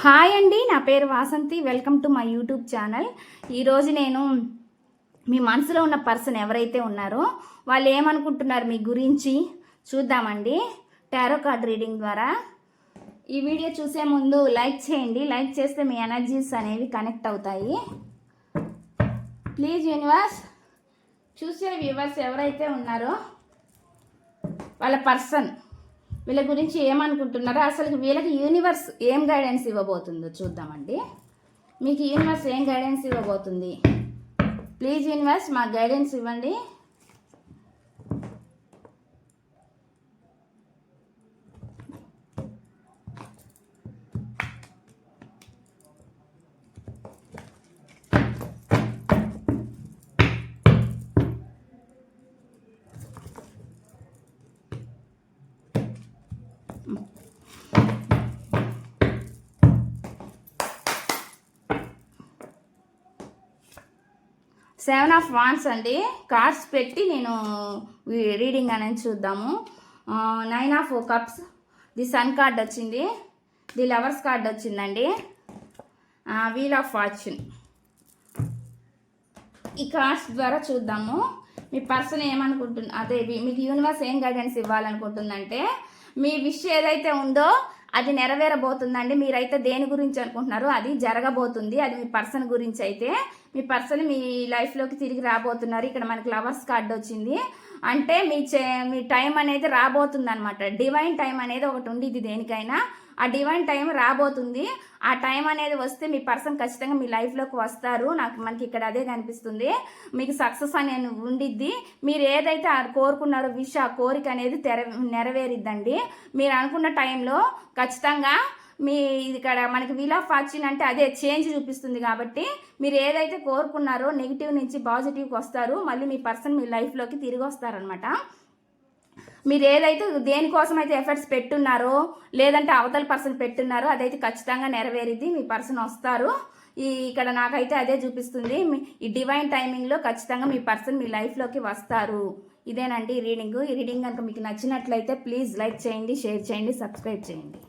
Hi అండి నా పేరు Vasanthi. Welcome to my YouTube channel. ఈరోజు నేను మీ మనసులో ఉన్న పర్సన్ ఎవరైతే ఉన్నారో వాళ్ళు ఏమనుకుంటున్నారు మీ గురించి చూద్దామండి. టారో కార్డ్ రీడింగ్ ద్వారా. ఈ వీడియో చూసే ముందు లైక్ చేయండి. లైక్ చేస్తే మీ ఎనర్జీస్ అనేవి కనెక్ట్ అవుతాయి. ప్లీజ్ యూనివర్స్ చూసే వ్యూవర్స్ ఎవరైతే ఉన్నారో వాళ్ళ పర్సన్. వీళ్ళ గురించి ఏమనుకుంటున్నారో అసలు వీళ్ళకి యూనివర్స్ ఏం గైడెన్స్ ఇవ్వబోతుందో చూద్దామండి. మీకు యూనివర్స్ ఏం గైడెన్స్ ఇవ్వబోతుంది? ప్లీజ్ యూనివర్స్ మాకు గైడెన్స్ ఇవ్వండి. సెవెన్ ఆఫ్ వాన్స్ అండి. కార్డ్స్ పెట్టి నేను రీడింగ్ అనేది చూద్దాము. Nine of cups. The sun card వచ్చింది. ది లవర్స్ కార్డ్ వచ్చిందండి. Wheel of fortune. ఈ కార్డ్స్ ద్వారా చూద్దాము. మీ పర్సన్ ఏమనుకుంటుంది అదే మీకు యూనివర్స్ ఏం గైడెన్స్ ఇవ్వాలనుకుంటుందంటే మీ విష్ ఏదైతే ఉందో అది నెరవేరబోతుందండి. మీరైతే దేని గురించి అనుకుంటున్నారో అది జరగబోతుంది. అది మీ పర్సన్ గురించి అయితే మీ పర్సన్ మీ లైఫ్లోకి తిరిగి రాబోతున్నారు. ఇక్కడ మనకి లవర్స్ కార్డ్ వచ్చింది. అంటే మీ చే మీ టైం అనేది రాబోతుంది అనమాట డివైన్ టైం అనేది ఒకటి ఉంది ఇది దేనికైనా. ఆ డివైన్ టైం రాబోతుంది. ఆ టైం అనేది వస్తే మీ పర్సన్ ఖచ్చితంగా మీ లైఫ్లోకి వస్తారు. నాకు మనకి ఇక్కడ అదే కనిపిస్తుంది. మీకు సక్సెస్ అనేది ఉండిద్ది. మీరు ఏదైతే కోరుకున్నారో విష ఆ కోరిక అనేది తెర నెరవేరిద్దండి. మీరు అనుకున్న టైంలో ఖచ్చితంగా మీ ఇది ఇక్కడ మనకి వీల్ ఆఫ్ ఫార్చ్యూన్ అంటే అదే చేంజ్ చూపిస్తుంది కాబట్టి మీరు ఏదైతే కోరుకున్నారో నెగిటివ్ నుంచి పాజిటివ్కి వస్తారు. మళ్ళీ మీ పర్సన్ మీ లైఫ్లోకి తిరిగి వస్తారనమాట మీరు ఏదైతే దేనికోసం అయితే ఎఫర్ట్స్ పెట్టున్నారో లేదంటే అవతల పర్సన్ పెట్టున్నారో అదైతే ఖచ్చితంగా నెరవేరిద్ది మీ పర్సన్ వస్తారు. ఈ ఇక్కడ నాకైతే అదే చూపిస్తుంది. మీ ఈ డివైన్ టైమింగ్లో ఖచ్చితంగా మీ పర్సన్ మీ లైఫ్లోకి వస్తారు. ఇదేనండి ఈ రీడింగ్ ఈ రీడింగ్ కనుక మీకు నచ్చినట్లయితే ప్లీజ్ లైక్ చేయండి షేర్ చేయండి సబ్స్క్రైబ్ చేయండి.